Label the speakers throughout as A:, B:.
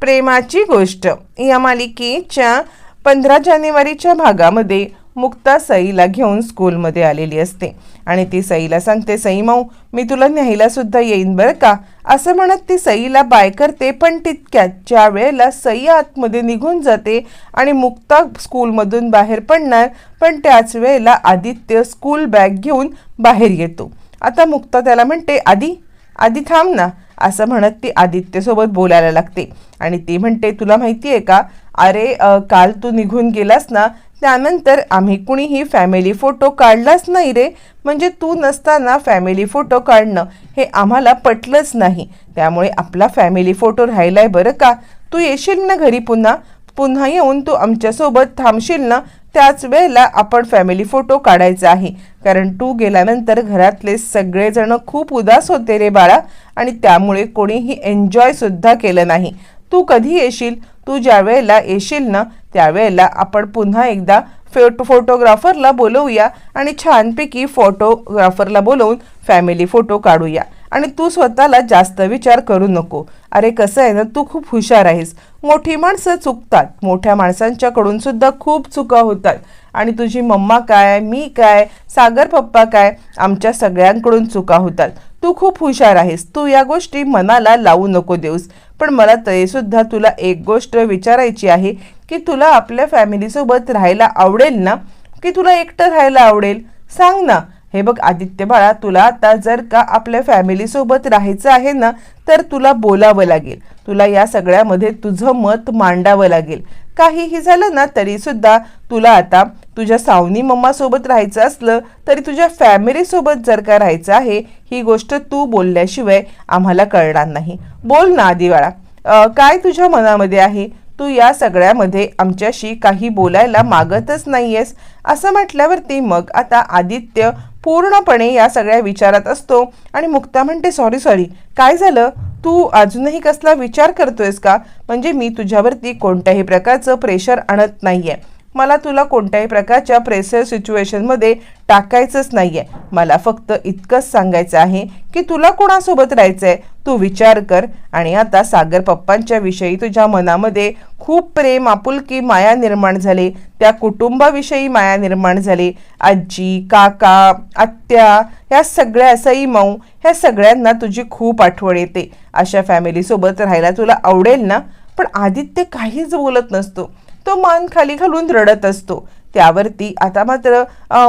A: प्रेमाची गोष्ट. या मालिकेच्या पंधरा जानेवारीच्या भागामध्ये मुक्ता सईला घेऊन स्कूलमध्ये आलेली असते. आणि ती सईला सांगते सई माऊ मी तुला न्यायला सुद्धा येईन बरं का? असं म्हणत ती सईला बाय करते पण तितक्यात ज्या वेळेला सई आतमध्ये निघून जाते आणि मुक्ता स्कूलमधून बाहेर पडणार पण त्याच वेळेला आदित्य स्कूल बॅग घेऊन बाहेर येतो. आता मुक्ता त्याला म्हणते आधी आधी थांब ना. असं म्हणत ती आदित्यसोबत बोलायला लागते. आणि ती म्हणते तुला माहिती आहे का? अरे काल तू निघून गेलास ना त्यानंतर आम्ही कुणीही फॅमिली फोटो काढलाच नाही रे. म्हणजे तू नसताना फॅमिली फोटो काढणं हे आम्हाला पटलंच नाही. त्यामुळे आपला फॅमिली फोटो राहिलाय बरं का? तू येशील ना घरी पुन्हा? पुन्हा येऊन तू आमच्यासोबत थांबशील ना? त्याच वेळेला आपण फॅमिली फोटो काढायचा आहे. कारण तू गेल्यानंतर घरातले सगळेजण खूप उदास होते रे बाळा. आणि त्यामुळे कोणीही एन्जॉयसुद्धा केलं नाही. तू कधी येशील? तू ज्या वेळेला येशील ना त्यावेळेला आपण पुन्हा एकदा फोटो फोटोग्राफरला बोलवूया आणि छानपैकी फोटोग्राफरला बोलवून फॅमिली फोटो काढूया. आणि तू स्वतःला जास्त विचार करू नको. अरे कसं आहे ना तू खूप हुशार आहेस. मोठी माणसं चुकतात. मोठ्या माणसांच्याकडून सुद्धा खूप चुका होतात. आणि तुझी मम्मा काय मी काय सागर पप्पा काय आमच्या सगळ्यांकडून चुका होतात. तू खूप हुशार आहेस. तू या गोष्टी मनाला लावू नको देऊस. पण मला तरीसुद्धा तुला एक गोष्ट विचारायची आहे की तुला आपल्या फॅमिलीसोबत राहायला आवडेल ना? की तुला एकटं राहायला आवडेल? सांग ना. हे बघ आदित्य बाळा तुला आता जर का आपल्या फॅमिलीसोबत राहायचं आहे ना तर तुला बोलावं लागेल. तुला या सगळ्यामध्ये तुझं मत मांडावं लागेल. काहीही झालं ना तरीसुद्धा तुला आता तुझ्या सावनी मम्मासोबत राहायचं असलं तरी तुझ्या फॅमिलीसोबत जर का राहायचं आहे ही गोष्ट तू बोलल्याशिवाय आम्हाला कळणार नाही. बोल ना आदिवाळा काय तुझ्या मनामध्ये आहे? तू या सगळ्यामध्ये आमच्याशी काही बोलायला मागतच नाहीयेस. असं म्हटल्यावरती मग आता आदित्य पूर्णपणे या सगळ्या विचारात असतो. आणि मुक्ता म्हणते सॉरी सॉरी काय झालं? तू अजूनही कसला विचार करतोयस का? म्हणजे मी तुझ्यावरती कोणत्याही प्रकारचं प्रेशर आणत नाही आहे मला तुला कोणत्याही प्रकारच्या प्रेशर सिच्युएशनमध्ये टाकायचंच नाही आहे मला फक्त इतकंच सांगायचं आहे की तुला कोणासोबत राहायचं आहे तू विचार कर. आणि आता सागर पप्पांच्या विषयी तुझ्या मनामध्ये खूप प्रेम आपुलकी माया निर्माण झाली. त्या कुटुंबाविषयी माया निर्माण झाली. आजी काका आत्या या सगळ्या सई माऊ ह्या सगळ्यांना तुझी खूप आठवण येते. अशा फॅमिलीसोबत राहायला तुला आवडेल ना? पण आदित्य काहीच बोलत नसतो. तो मान खाली घालून रडत असतो. त्यावरती आता मात्र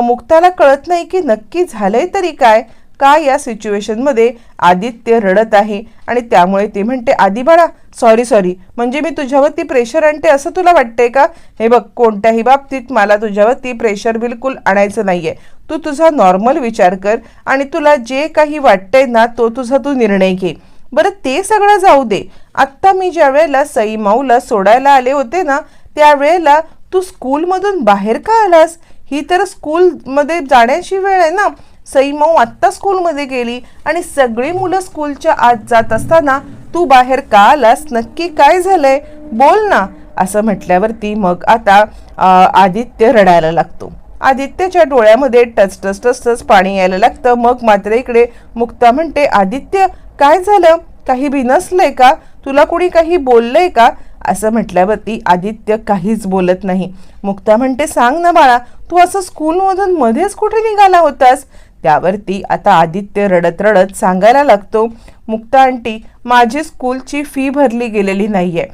A: मुक्ताला कळत नाही की नक्की झालंय तरी काय का या सिच्युएशनमध्ये आदित्य रडत आहे. आणि त्यामुळे ती म्हणते आधी बाळा सॉरी सॉरी म्हणजे मी तुझ्यावरती प्रेशर आणते असं तुला वाटतंय का? हे बघ कोणत्याही बाबतीत मला तुझ्यावरती प्रेशर बिलकुल आणायचं नाही आहे तू तुझा नॉर्मल विचार कर आणि तुला जे काही वाटतंय ना तो तुझा तू निर्णय घे. बरं ते सगळं जाऊ दे. आत्ता मी ज्या वेळेला सई माऊला सोडायला आले होते ना त्यावेळेला तू स्कूलमधून बाहेर का आलास? ही तर स्कूलमध्ये जाण्याची वेळ आहे ना. सई मऊ आत्ता स्कूलमध्ये गेली आणि सगळी मुलं स्कूलच्या आत जात असताना तू बाहेर का आलास? नक्की काय झालंय? बोल ना. असं म्हटल्यावरती मग आता आदित्य रडायला लागतो. आदित्यच्या डोळ्यामध्ये टच टच टच टच पाणी यायला लागतं. मग मात्र इकडे मुक्ता म्हणते आदित्य काय झालं? काही भिनसलंय का? तुला कोणी काही बोललंय का? असं म्हटल्यावरती आदित्य काहीच बोलत नाही. मुक्ता म्हणते सांग ना बाळा तू असं स्कूलमधून मध्येच कुठे निघाला होतास? त्यावरती आता आदित्य रडत रडत सांगायला लागतो मुक्ता आंटी माझी स्कूलची फी भरली गेलेली नाही आहे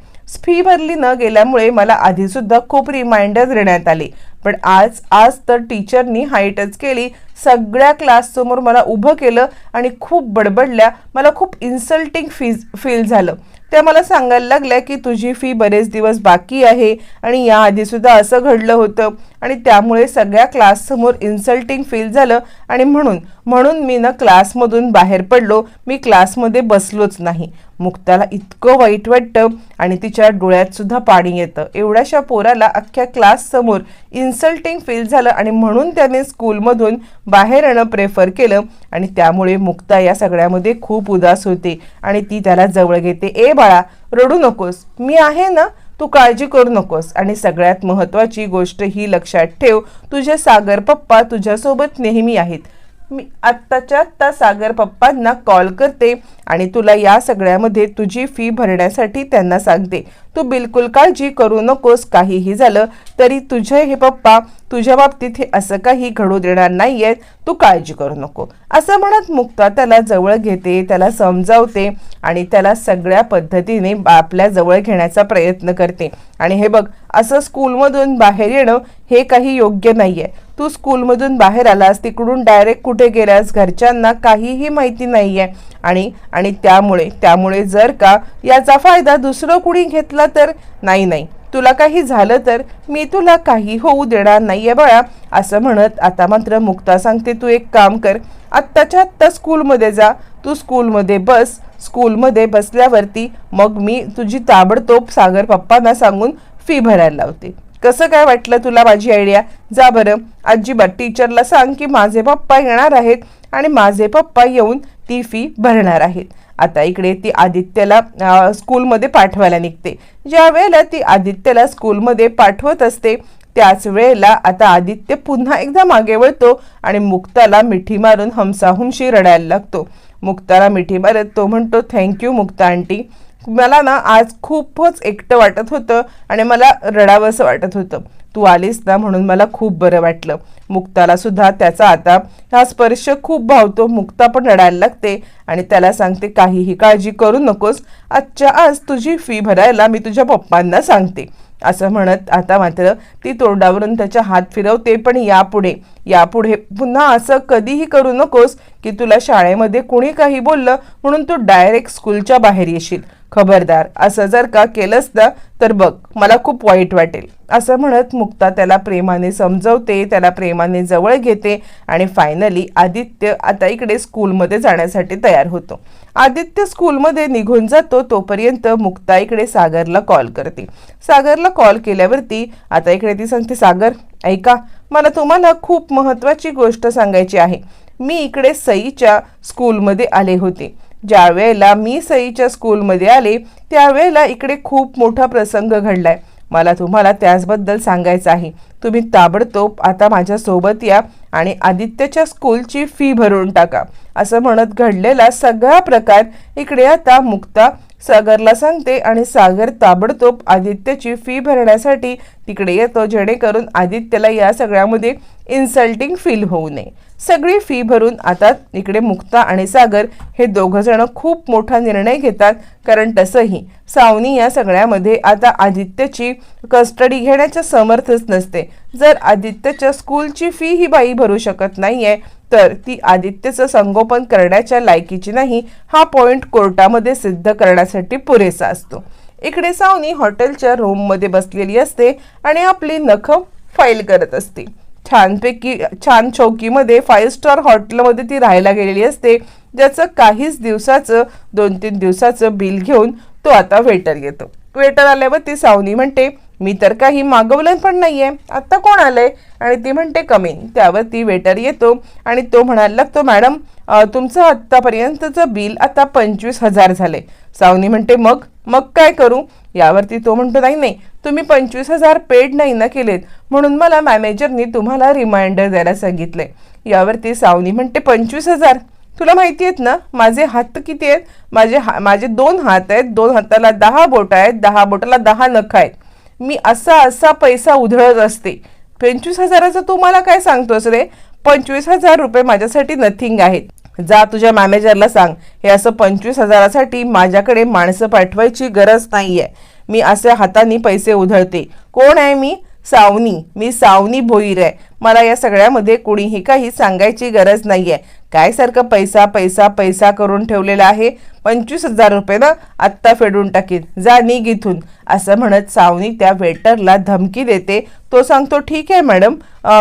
A: फी भरली न गेल्यामुळे मला आधीसुद्धा खूप रिमाइंडर देण्यात आले. पण आज आज तर टीचरनी हाईटच केली. सगळ्या क्लाससमोर मला उभं केलं आणि खूप बडबडल्या. मला खूप इन्सल्टिंग फीज फील झालं. त्या मला सांगायला लागल्या की तुझी फी बरेच दिवस बाकी आहे आणि याआधीसुद्धा असं घडलं होतं. आणि त्यामुळे सगळ्या क्लाससमोर इन्सल्टिंग फील झालं. आणि म्हणून म्हणून मी ना क्लासमधून बाहेर पडलो. मी क्लासमध्ये बसलोच नाही. मुक्ताला इतकं वाईट वाटतं आणि तिच्या डोळ्यातसुद्धा पाणी येतं. एवढ्याशा पोराला अख्ख्या क्लाससमोर इन्स इन्सल्टिंग फील झालं आणि म्हणून त्याने स्कूलमधून बाहेर येणं प्रेफर केलं आणि त्यामुळे मुक्ता या सगळ्यामध्ये खूप उदास होते आणि ती त्याला जवळ घेते ए बाळा रडू नकोस. मी आहे ना तू काळजी करू नकोस. आणि सगळ्यात महत्त्वाची गोष्ट ही लक्षात ठेव तुझे सागर पप्पा तुझ्यासोबत नेहमी आहेत. मी आत्ताच्या आत्ता सागर पप्पांना कॉल करते आणि तुला या सगळ्यामध्ये तुझी फी भरण्यासाठी त्यांना सांगते. तू बिलकुल काळजी करू नकोस काहीही झालं तरी तुझे हे पप्पा तुझ्या बाबतीत हे असं काही घडू देणार नाही आहेत तू काळजी करू नको. असं म्हणत मुक्ता त्याला जवळ घेते त्याला समजावते आणि त्याला सगळ्या पद्धतीने आपल्या जवळ घेण्याचा प्रयत्न करते. आणि हे बघ असं स्कूलमधून बाहेर येणं हे काही योग्य नाही आहे तू स्कूलमधून बाहेर आलास तिकडून डायरेक्ट कुठे गेलास घरच्यांना काहीही माहिती नाही आहे आणि आणि त्यामुळे त्यामुळे जर का याचा फायदा दुसरं कुणी घेतला तर नाही नाही. तुला काही झालं तर मी तुला काही होऊ देणार नाही आहे बाळा असं म्हणत आता मात्र मुक्ता सांगते तू एक काम कर आत्ताच्या आत्ता स्कूलमध्ये जा. तू स्कूलमध्ये बस स्कूलमध्ये बसल्यावरती मग मी तुझी ताबडतोब सागर पप्पांना सांगून फी भरायला लावते. कसं काय वाटलं तुला माझी आयडिया जा बरं. अजिबात टीचरला सांग की माझे पप्पा येणार आहेत आणि माझे पप्पा येऊन ती फी भरणार आहेत. आता इकडे ती आदित्यला स्कूलमध्ये पाठवायला निघते. ज्या वेळेला ती आदित्यला स्कूलमध्ये पाठवत असते त्याच वेळेला आता आदित्य पुन्हा एकदा मागे वळतो आणि मुक्ताला मिठी मारून हमसाहुमशी रडायला लागतो. मुक्ताला मिठी मारत तो म्हणतो थँक्यू मुक्ता आंटी. मला ना आज खूपच एकटं वाटत होतं आणि मला रडावंसं वाटत होतं. तू आलीस ना म्हणून मला खूप बरं वाटलं. मुक्ताला सुद्धा त्याचा आता हा स्पर्श खूप भावतो. मुक्ता पण रडायला लागते आणि त्याला सांगते काहीही काळजी करू नकोस. आजच्या आज तुझी फी भरायला मी तुझ्या पप्पांना सांगते. असं म्हणत आता मात्र ती तोंडावरून त्याच्या हात फिरवते पण यापुढे यापुढे पुन्हा असं कधीही करू नकोस की तुला शाळेमध्ये कुणी काही बोललं म्हणून तू डायरेक्ट स्कूलच्या बाहेर येशील. खबरदार. असं जर का केलंस ना तर बघ मला खूप वाईट वाटेल. असं म्हणत मुक्ता त्याला प्रेमाने समजवते त्याला प्रेमाने जवळ घेते आणि फायनली आदित्य आता इकडे स्कूलमध्ये जाण्यासाठी तयार होतो. आदित्य स्कूलमध्ये निघून जातो तोपर्यंत मुक्ता इकडे सागरला कॉल करते. सागरला कॉल केल्यावरती आता इकडे ती सांगते सागर ऐका मला तुम्हाला खूप महत्त्वाची गोष्ट सांगायची आहे. मी इकडे सईच्या स्कूलमध्ये आले होते. ज्या वेळेला मी सईच्या स्कूलमध्ये आले त्यावेळेला इकडे खूप मोठा प्रसंग घडलाय. मला तुम्हाला त्याचबद्दल सांगायचं आहे. तुम्ही ताबडतोब आता माझ्यासोबत या आणि आदित्यच्या स्कूलची फी भरून टाका. असं म्हणत घडलेला सगळा प्रकार इकडे आता मुक्ता सागरला सांगते आणि सागर ताबडतोब आदित्यची फी भरण्यासाठी तिकडे येतो. जेणेकरून आदित्यला या सगळ्यामध्ये इन्सल्टिंग फील होऊ नये. सगळी फी भरून आता इकडे मुक्ता आणि सागर हे दोघंजणं खूप मोठा निर्णय घेतात कारण तसंही सावनी या सगळ्यामध्ये आता आदित्यची कस्टडी घेण्याच्या समर्थच नसते. जर आदित्यच्या स्कूलची फी ही बाई भरू शकत नाही आहे तर ती आदित्यचं संगोपन करण्याच्या लायकीची नाही हा पॉईंट कोर्टामध्ये सिद्ध करण्यासाठी पुरेसा असतो. इकडे सावनी हॉटेलच्या रूममध्ये बसलेली असते आणि आपली नखं फाईल करत असते. छानपैकी छान चौकीमध्ये फाईव्ह स्टार हॉटेलमध्ये ती राहायला गेलेली असते. ज्याचं काहीच दिवसाचं दोन तीन दिवसाचं बिल घेऊन तो आता वेटर येतो. वेटर आल्यावर ती सावनी म्हणते मी तर काही मागवलं पण नाही आहे आत्ता कोण आलंय? आणि ती म्हणते कमीन. त्यावर ती वेटर येतो आणि तो म्हणायला लागतो मॅडम तुमचं आत्तापर्यंतचं बिल आता पंचवीस हजार झाले सावनी म्हणते मग? मग काय करू? यावरती तो म्हणतो नाही नाही. तुम्ही पंचवीस हजार पेड नाही ना केलेत म्हणून मला मॅनेजरनी तुम्हाला रिमाइंडर द्यायला सांगितले. यावरती सावनी म्हणते पंचवीस हजार? तुला माहिती आहेत ना माझे हात किती आहेत? माझे हा माझे दोन हात आहेत दोन हाताला दहा बोट आहेत दहा बोटाला दहा नख आहेत. मी असा असा पैसा उधळत असते. पंचवीस हजाराचं तू मला काय सांगतोस रे? पंचवीस हजार रुपये माझ्यासाठी नथिंग आहेत. जा तुझ्या मॅनेजरला सांग हे असं पंचवीस हजारासाठी माझ्याकडे माणसं पाठवायची गरज नाही आहे मी असे हाताने पैसे उधळते. कोण आहे मी? सावनी. मी सावनी भोईर आहे. मला या सगळ्यामध्ये कोणीही काही सांगायची गरज नाही आहे काय सारखं पैसा पैसा पैसा करून ठेवलेला आहे? पंचवीस हजार रुपये ना आत्ता फेडून टाकीन. जा निघ इथून. असं म्हणत सावनी त्या वेटरला धमकी देते. तो सांगतो ठीक आहे मॅडम.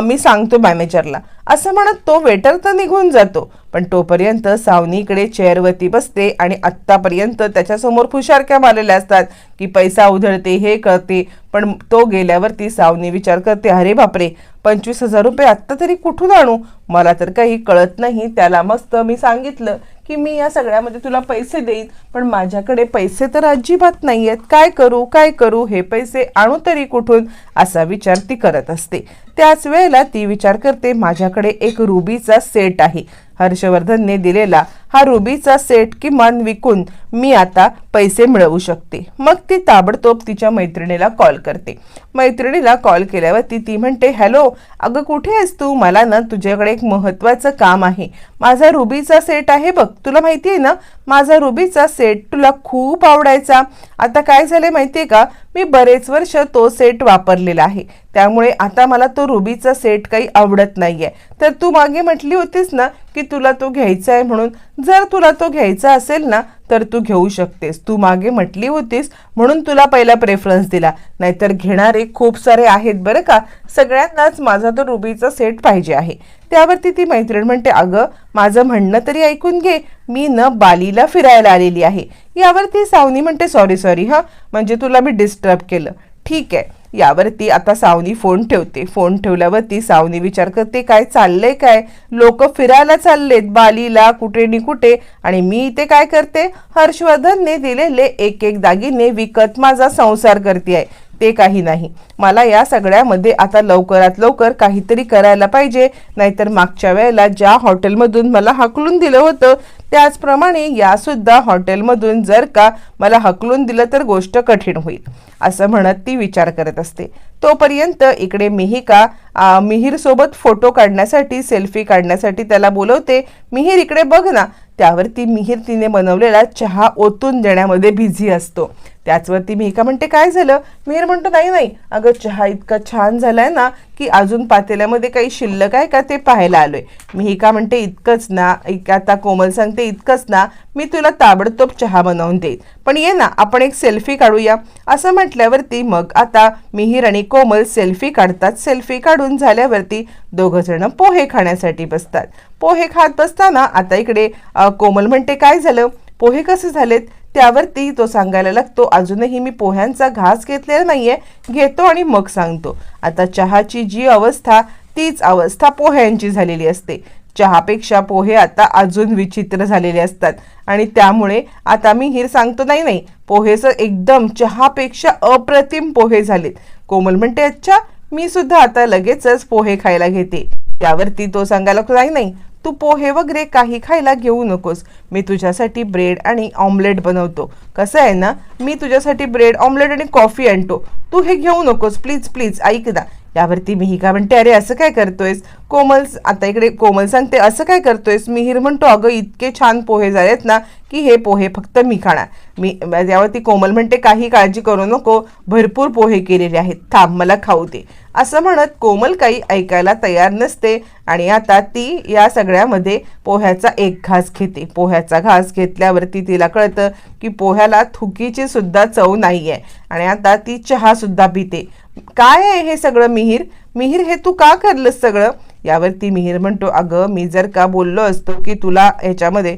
A: मी सांगतो मॅनेजरला. असं म्हणत तो वेटर तर निघून जातो. पण तोपर्यंत सावनीकडे चेअरवरती बसते आणि आत्तापर्यंत त्याच्यासमोर फुशारक्या मारलेल्या असतात की पैसा उधळते हे करते. पण तो गेल्यावरती सावनी विचार करते अरे बापरे! पंचवीस हजार रुपये आत्ता तरी कुठून आणू? मला तर काही कळत नाही. त्याला मस्त मी सांगितलं की मी या सगळ्यामध्ये तुला पैसे देईन पण माझ्याकडे पैसे तर अजिबात नाही आहेत काय करू काय करू? हे पैसे आणू तरी कुठून? असा विचार ती करत असते. त्याच वेळेला ती विचार करते माझ्याकडे एक रुबीचा सेट आहे. हर्षवर्धनने दिलेला हा रुबीचा सेट किमान विकून मी आता पैसे मिळवू शकते. मग ती ताबडतोब तिच्या मैत्रिणीला कॉल करते. मैत्रिणीला कॉल केल्यावरती ती म्हणते हॅलो अगं कुठे आहेस तू? मला ना तुझ्याकडे एक महत्त्वाचं काम आहे. माझा रुबीचा सेट आहे बघ. तुला माहिती आहे ना माझा रुबीचा सेट तुला खूप आवडायचा. आता काय झालं माहिती आहे का? मी बरेच वर्ष तो सेट वापरलेला आहे. त्यामुळे आता मला तो रुबीचा सेट काही आवडत नाही आहे तर तू मागे म्हटली होतीस ना की तुला तो घ्यायचा आहे म्हणून. जर तुला तो घ्यायचा असेल ना तर तू घेऊ शकतेस. तू मागे म्हटली होतीस म्हणून तुला पहिला प्रेफरन्स दिला. नाहीतर घेणारे खूप सारे आहेत बरं का. सगळ्यांनाच माझा तो रुबीचा सेट पाहिजे आहे. त्यावरती ती मैत्रीण म्हणते अगं माझं म्हणणं तरी ऐकून घे. मी न बालीला फिरायला आलेली आहे. यावरती सावनी म्हणते सॉरी सॉरी हां. म्हणजे तुला मी डिस्टर्ब केलं. ठीक आहे. यावरती आता सावनी फोन ठेवते. फोन ठेवल्यावरती सावनी विचार करते काय चाललंय काय? लोक फिरायला चाललेत बालीला कुठे नि कुठे? आणि मी इथे काय करते? हर्षवर्धनने दिलेले एक एक दागिने विकत माझा संसार करते आहे. ते काही नाही. मला या सगळ्यामध्ये आता लवकरात लवकर काहीतरी करायला पाहिजे. नाहीतर मागच्या वेळेला ज्या हॉटेलमधून मला हकलून दिलं होतं त्याचप्रमाणे यासुद्धा हॉटेलमधून जर का मला हकलून दिलं तर गोष्ट कठीण होईल असं म्हणत ती विचार करत असते. तोपर्यंत इकडे मिहिका आ, मिहीरसोबत फोटो काढण्यासाठी सेल्फी काढण्यासाठी त्याला बोलवते मिहीर इकडे बघ ना. त्यावरती मिहीर तिने बनवलेला चहा ओतून देण्यामध्ये बिझी असतो. त्याचवरती मिहिका म्हणते काय झालं? मिहीर म्हणतो नाही नाही. अगं चहा इतका छान झालाय ना की अजून पातेल्यामध्ये काही शिल्लक आहे का ते पाहायला आलोय. का म्हणते इतकंच ना. इक- आता कोमल सांगते इतकंच ना. मी तुला ताबडतोब चहा बनवून देईन. पण ये ना आपण एक सेल्फी काढूया. असं म्हटल्यावरती मग आता मिहीर आणि कोमल सेल्फी काढतात. सेल्फी काढून झाल्यावरती दोघं जण पोहे खाण्यासाठी बसतात. पोहे खात बसताना आता इकडे कोमल म्हणते काय झालं? पोहे कसे झालेत? त्यावरती तो सांगायला लागतो अजूनही मी पोह्यांचा घास घेतलेला नाहीये घेतो आणि मग सांगतो. आता चहाची जी अवस्था तीच अवस्था पोह्यांची झालेली असते. चहापेक्षा पोहे आता अजून विचित्र झालेले असतात. आणि त्यामुळे आता मी हिर सांगतो नाही नाही पोहेचं एकदम चहापेक्षा अप्रतिम पोहे झालेत. कोमल म्हणते अच्छा मी सुद्धा आता लगेचच पोहे खायला घेते. त्यावरती तो सांगायला लागतो नाही नाही तू पोहे वगैरे काही खायला घेऊ नकोस. मी तुझ्यासाठी ब्रेड आणि ऑमलेट बनवतो. कसं आहे ना? मी तुझ्यासाठी ब्रेड ऑमलेट आणि कॉफी आणतो. तू हे घेऊ नकोस. प्लीज प्लीज ऐक ना. यावरती मिहिका म्हणते अरे असं काय करतोयस? कोमल आता इकडे कोमल सांगते असं काय करतोयस? मिहीर म्हणतो अगं इतके छान पोहे झालेत ना की हे पोहे फक्त मी खाणार. मी म्हणजे यावरती कोमल म्हणते काही काळजी करू नको भरपूर पोहे केलेले आहेत थांब मला खाऊ दे. असं म्हणत कोमल काही ऐकायला तयार नसते आणि आता ती या सगळ्यामध्ये पोह्याचा एक घास घेते. पोह्याचा घास घेतल्यावरती तिला कळतं की पोह्याला थुकीची सुद्धा चव नाही आहे आणि आता ती चहा सुद्धा पिते. काय आहे हे सगळं मिहीर? मिहीर हे तू का करलंस सगळं? यावरती मिहीर म्हणतो अगं मी जर का बोललो असतो की तुला ह्याच्यामध्ये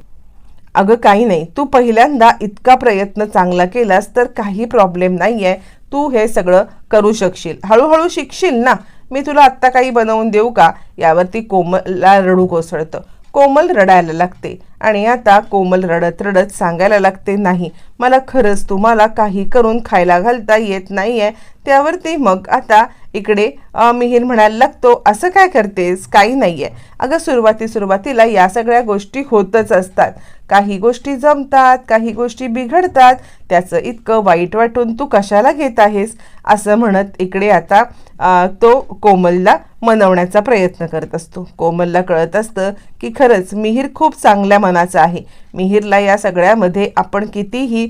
A: अगं काही नाही. तू पहिल्यांदा इतका प्रयत्न चांगला केलास तर काही प्रॉब्लेम नाही आहे तू हे सगळं करू शकशील. हळूहळू शिकशील ना? मी तुला आत्ता काही बनवून देऊ का? यावरती कोमलला रडू कोसळतं. कोमल रडायला लागते. आणि आता कोमल रडत रडत सांगायला लागते नाही मला खरंच तुम्हाला काही करून खायला घालता येत नाही आहे त्यावरती मग आता इकडे मिहीर म्हणायला लागतो असं काय करतेस? काही नाही आहे अगं सुरुवाती सुरुवातीला या सगळ्या गोष्टी होतच असतात. काही गोष्टी जमतात काही गोष्टी बिघडतात. त्याचं इतकं वाईट वाटून तू कशाला घेत आहेस? असं म्हणत इकडे आता तो कोमलला मनवण्याचा प्रयत्न करत असतो. कोमलला कळत असतं की खरंच मिहीर खूप चांगल्या मनाचा आहे. मिहीरला या सगळ्यामध्ये आपण कितीही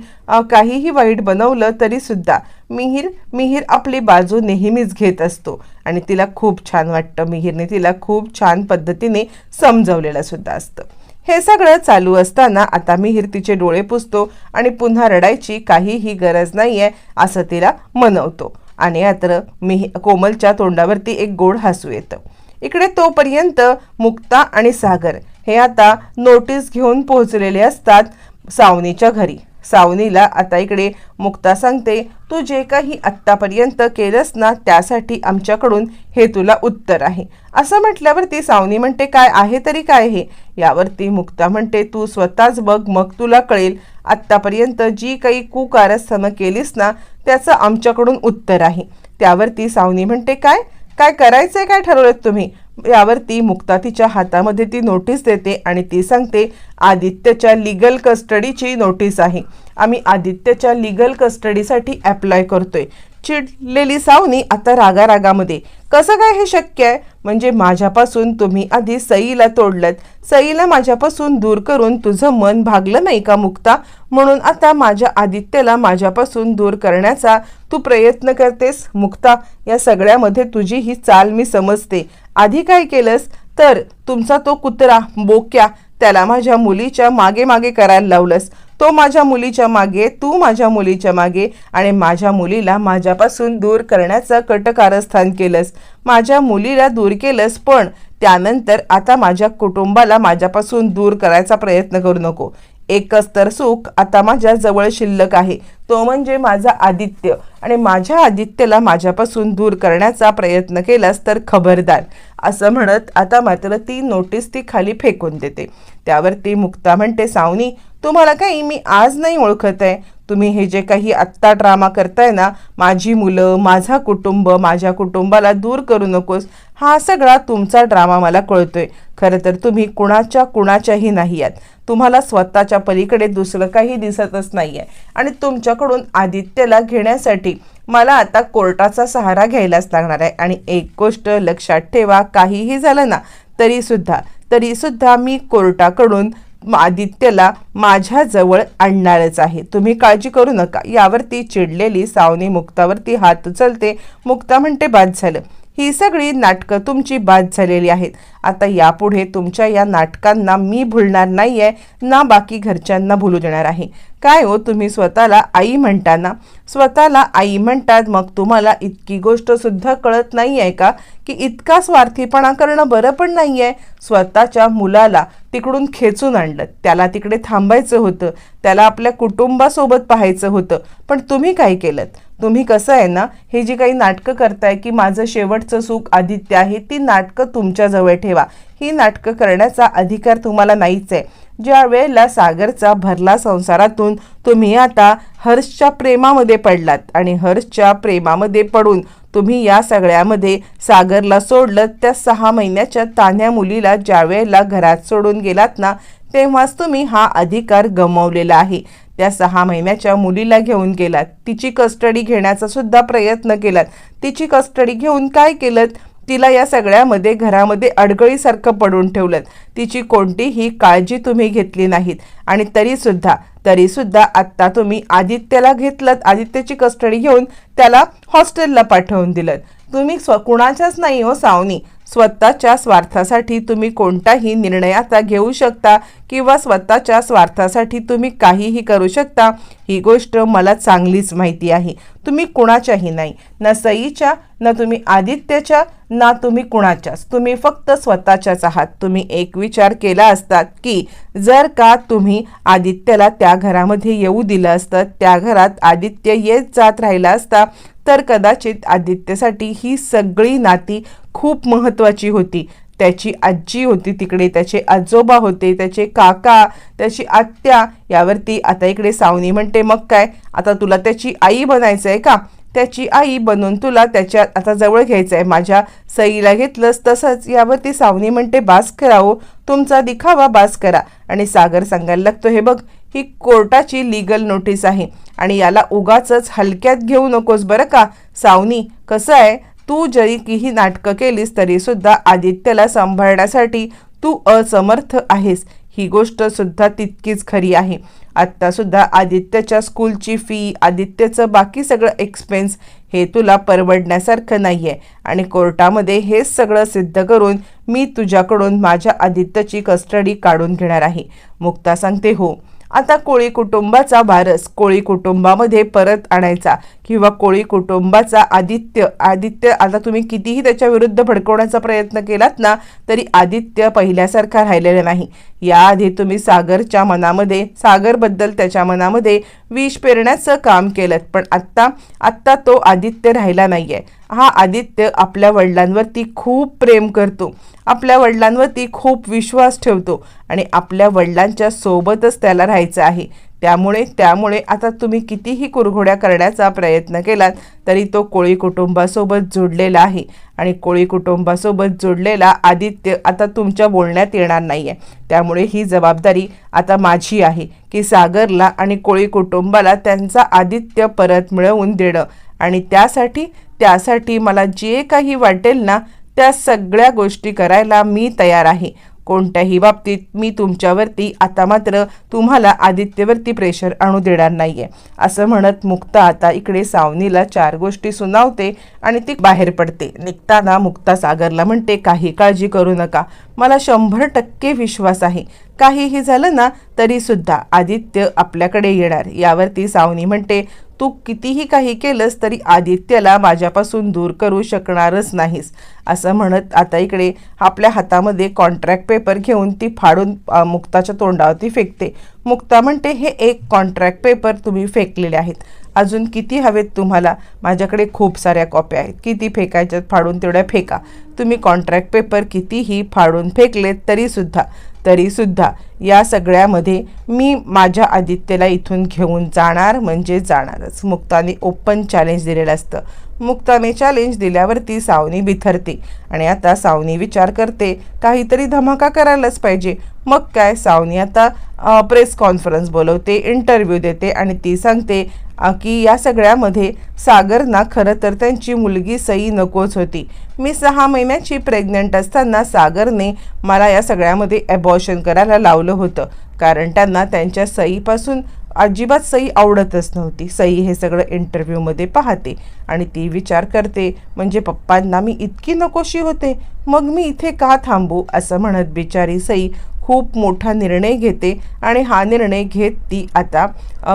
A: काहीही वाईट बनवलं तरीसुद्धा मिहिर मिहीर मिहीर आपली बाजू नेहमीच घेत असतो. आणि तिला खूप छान वाटतं मिहीरने तिला खूप छान पद्धतीने समजवलेलं सुद्धा असतं. हे सगळं चालू असताना आता मिहीर तिचे डोळे पुसतो आणि पुन्हा रडायची काहीही गरज नाही आहे असं तिला मनवतो. आणि अत्र मिही कोमलच्या तोंडावरती एक गोड हसू येतं. इकडे तोपर्यंत मुक्ता आणि सागर हे आता नोटीस घेऊन पोहोचलेले असतात सावनीच्या घरी. सावनीला आता इकडे मुक्ता सांगते तू जे काही आत्तापर्यंत केलंस ना त्यासाठी आमच्याकडून हे तुला उत्तर आहे. असं म्हटल्यावरती सावनी म्हणते काय आहे तरी काय हे? यावरती मुक्ता म्हणते तू स्वतःच बघ मग तुला कळेल. आत्तापर्यंत जी काही कुकारस्थानं केलीस ना त्याचं आमच्याकडून उत्तर आहे. त्यावरती सावनी म्हणते काय? काय करायचं आहे काय ठरवलं तुम्ही? यावरती मुक्ता तिच्या हातामध्ये ती नोटीस देते आणि ती सांगते आदित्यच्या लिगल कस्टडीची नोटीस आहे. आम्ही आदित्यच्या लिगल कस्टडीसाठी अप्लाय करतोय. चिडलेली सावनी आता रागारागामध्ये कसं काय हे शक्य आहे? म्हणजे माझ्यापासून तुम्ही आधी सईला तोडलं सईला माझ्यापासून दूर करून तुझं मन भागलं नाही का मुक्ता? म्हणून आता माझ्या आदित्यला माझ्यापासून दूर करण्याचा तू प्रयत्न करतेस? मुक्ता या सगळ्यामध्ये तुझी ही चाल मी समजते. आधी काय केलंस? तर तुमचा तो कुत्रा बोक्या त्याला माझ्या मुलीच्या मागे मागे करायला लावलंस. तो माझ्या मुलीच्या मागे तू माझ्या मुलीच्या मागे आणि माझ्या मुलीला माझ्यापासून दूर करण्याचं कटकारस्थान केलंस. माझ्या मुलीला दूर केलंस पण त्यानंतर आता माझ्या कुटुंबाला माझ्यापासून दूर करायचा प्रयत्न करू नको. एकच तर सुख आता माझ्या जवळ शिल्लक आहे. तो म्हणजे माझा आदित्य. आणि माझ्या आदित्यला माझ्यापासून दूर करण्याचा प्रयत्न केलास तर खबरदार. असं म्हणत आता मात्र ती नोटीस ती खाली फेकून देते. त्यावर ती मुक्ता म्हणते सावनी तुम्हाला काही मी आज नाही ओळखत आहे. तुम्ही हे जे काही आत्ता ड्रामा करताय ना माझी मुलं माझा कुटुंब माझ्या कुटुंबाला दूर करू नकोस हा सगळा तुमचा ड्रामा मला कळतोय. खरं तर तुम्ही कुणाच्या कुणाच्याही नाही आहात. तुम्हाला स्वतःच्या पलीकडे दुसरं काही दिसतच नाही आहे आणि तुमच्याकडून आदित्यला घेण्यासाठी मला आता कोर्टाचा सहारा घ्यायलाच लागणार आहे. आणि एक गोष्ट लक्षात ठेवा काहीही झालं ना तरीसुद्धा तरीसुद्धा मी कोर्टाकडून आदित्यला माझ्याजवळ आणणारच आहे. तुम्ही काळजी करू नका. यावरती चिडलेली सावनी मुक्तावरती हात उचलते. मुक्ता म्हणते बाद झालं. ही सगळी नाटकं तुमची बाद झालेली आहेत. आता यापुढे तुमच्या या नाटकांना मी भुलणार नाही आहे ना बाकी घरच्यांना भुलू देणार आहे. काय हो तुम्ही स्वतःला आई म्हणताना? स्वतःला आई म्हणतात मग तुम्हाला इतकी गोष्टसुद्धा कळत नाही आहे का? की इतका स्वार्थीपणा करणं बरं पण नाही आहे स्वतःच्या मुलाला तिकडून खेचून आणलं. त्याला तिकडे थांबायचं होतं. त्याला आपल्या कुटुंबासोबत पाहायचं होतं. पण तुम्ही काय केलं तुम्ही कसं आहे ना हे जी काही नाटकं करताय की माझं शेवटचं सुख आदित्य आहे ती नाटकं तुमच्याजवळ ठेवा. ही नाटकं करण्याचा अधिकार तुम्हाला नाहीच आहे. ज्या वेळेला सागरचा भरला संसारातून तुम्ही आता हर्षच्या प्रेमामध्ये पडलात. आणि हर्षच्या प्रेमामध्ये पडून तुम्ही या सगळ्यामध्ये सागरला सोडलं त्या सहा महिन्याच्या तान्या मुलीला ज्या वेळेला घरात सोडून गेलात ना तेव्हाच तुम्ही हा अधिकार गमावलेला आहे. त्या सहा महिन्याच्या मुलीला घेऊन गेलात. तिची कस्टडी घेण्याचा सुद्धा प्रयत्न केलात. तिची कस्टडी घेऊन काय केलं तिला या सगळ्यामध्ये घरामध्ये अडगळीसारखं पडून ठेवलं तिची कोणतीही काळजी तुम्ही घेतली नाहीत. आणि तरीसुद्धा तरीसुद्धा आत्ता तुम्ही आदित्यला घेतलं आदित्यची कस्टडी घेऊन त्याला हॉस्टेलला पाठवून दिलं तुम्ही स्व कुणाच्याच नाही हो सावनी. स्वतःच्या स्वार्थासाठी तुम्ही कोणताही निर्णय आता घेऊ शकता किंवा स्वतःच्या स्वार्थासाठी तुम्ही काहीही करू शकता ही गोष्ट मला चांगलीच माहिती आहे. तुम्ही कुणाच्याही नाही. ना सईच्या ना तुम्ही आदित्यच्या ना तुम्ही कुणाच्याच. तुम्ही फक्त स्वतःच्याच आहात. तुम्ही एक विचार केला असतात की जर का तुम्ही आदित्यला त्या घरामध्ये येऊ दिलं असतं त्या घरात आदित्य येत जात राहिला असता तर कदाचित आदित्यसाठी ही सगळी नाती खूप महत्त्वाची होती. त्याची आजी होती तिकडे त्याचे आजोबा होते त्याचे काका त्याची आत्या यावरती आता इकडे सावनी म्हणते मग काय? आता तुला त्याची आई बनायचं आहे का? त्याची आई बनून तुला त्याच्या आता जवळ घ्यायचं आहे माझ्या सईला घेतलंस तसंच यावरती सावनी म्हणते बास करावं. तुमचा दिखावा बास करा. आणि सागर सांगायला लागतो हे बघ ही कोर्टाची लीगल नोटीस आहे. आणि याला उगाच हलक्यात घेऊ नकोस बरं का? सावनी कसं आहे? तू जरी की ही नाटकं केलीस तरीसुद्धा आदित्यला सांभाळण्यासाठी तू असमर्थ आहेस. ही गोष्ट सुद्धा तितकीच खरी आहे. आत्तासुद्धा आदित्यच्या स्कूलची फी आदित्यचं बाकी सगळं एक्सपेन्स हे तुला परवडण्यासारखं नाही आहे आणि कोर्टामध्ये हेच सगळं सिद्ध करून मी तुझ्याकडून माझ्या आदित्यची कस्टडी काढून घेणार आहे. मुक्ता सांगते हो आता कोळी कुटुंबाचा वारस कोळी कुटुंबामध्ये परत आणायचा किंवा कोळी कुटुंबाचा आदित्य आदित्य आता तुम्ही कितीही त्याच्या विरुद्ध भडकवण्याचा प्रयत्न केलात ना तरी आदित्य पहिल्यासारखा राहिलेला नाही. याआधी तुम्ही सागरच्या मनामध्ये सागरबद्दल त्याच्या मनामध्ये विष पेरण्याचं काम केलं पण आत्ता आत्ता तो आदित्य राहिला नाही आहे हा आदित्य आपल्या वडिलांवरती खूप प्रेम करतो. आपल्या वडिलांवरती खूप विश्वास ठेवतो. आणि आपल्या वडिलांच्या सोबतच त्याला राहायचं आहे. त्यामुळे त्यामुळे आता तुम्ही कितीही कुरघोड्या करण्याचा प्रयत्न केलात तरी तो कोळी कुटुंबासोबत जोडलेला आहे. आणि कोळी कुटुंबासोबत जोडलेला आदित्य आता तुमच्या बोलण्यात येणार नाही आहे त्यामुळे ही जबाबदारी आता माझी आहे की सागरला आणि कोळी कुटुंबाला त्यांचा आदित्य परत मिळवून देणं. आणि त्यासाठी त्यासाठी मला जे काही वाटेल ना त्या सगळ्या गोष्टी करायला मी तयार आहे. कोणत्याही बाबतीत मी तुमच्यावरती आता मात्र तुम्हाला आदित्यवरती प्रेशर आणू देणार नाही आहे असं म्हणत मुक्ता आता इकडे सावनीला चार गोष्टी सुनावते आणि ती बाहेर पडते. निघताना मुक्ता सागरला म्हणते काही काळजी करू नका. मला शंभर टक्के विश्वास आहे. काहीही झालं ना तरी सुद्धा आदित्य आपल्याकडे येणार. यावरती सावनी म्हणते तू कितीही काही केलंस तरी आदित्यला माझ्यापासून दूर करू शकणारच नाहीस. असं म्हणत आता इकडे आपल्या हातामध्ये कॉन्ट्रॅक्ट पेपर घेऊन ती फाडून मुक्ताच्या तोंडावरती फेकते. मुक्ता म्हणते हे एक कॉन्ट्रॅक्ट पेपर तुम्ही फेकलेले आहेत. अजून किती हवेत तुम्हाला? माझ्याकडे खूप साऱ्या कॉप्या आहेत. किती फेकायच्यात फाडून तेवढ्या फेका. तुम्ही कॉन्ट्रॅक्ट पेपर कितीही फाडून फेकलेत तरीसुद्धा. तरीसुद्धा या सगळ्यामध्ये मी माझ्या आदित्यला इथून घेऊन जाणार म्हणजे जाणारच. मुक्ताने ओपन चॅलेंज दिलेलं असतं. मुक्ताने चॅलेंज दिल्यावरती सावनी बिथरते. आणि आता सावनी विचार करते काहीतरी धमाका करायलाच पाहिजे. मग काय सावनी आता प्रेस कॉन्फरन्स बोलवते इंटरव्ह्यू देते आणि ती सांगते की या सगळ्यामध्ये सागरना खरं तर त्यांची मुलगी सई नकोच होती. मी सहा महिन्याची प्रेग्नंट असताना सागरने मला या सगळ्यामध्ये ॲबॉर्शन करायला लावलं होतं. कारण त्यांना त्यांच्या सईपासून अजिबात सई आवडतच नव्हती. सई हे सगळं इंटरव्ह्यूमध्ये पाहते आणि ती विचार करते म्हणजे पप्पांना मी इतकी नकोशी होते मग मी इथे का थांबू? असं म्हणत बिचारी सई खूप मोठा निर्णय घेते आणि हा निर्णय घेत ती आता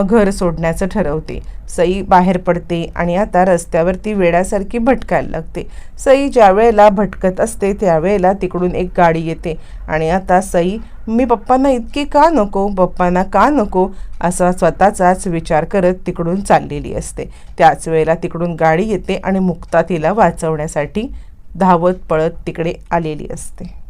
A: घर सोडण्याचं ठरवते. सई बाहेर पडते आणि आता रस्त्यावरती वेड्यासारखी भटकायला लागते. सई ज्या वेळेला भटकत असते त्यावेळेला तिकडून एक गाडी येते. आणि आता सई मी पप्पांना इतकी का नको? पप्पांना का नको? असा स्वतःचाच विचार करत तिकडून चाललेली असते. त्याच वेळेला तिकडून गाडी येते आणि मुक्ता तिला वाचवण्यासाठी धावत पळत तिकडे आलेली असते.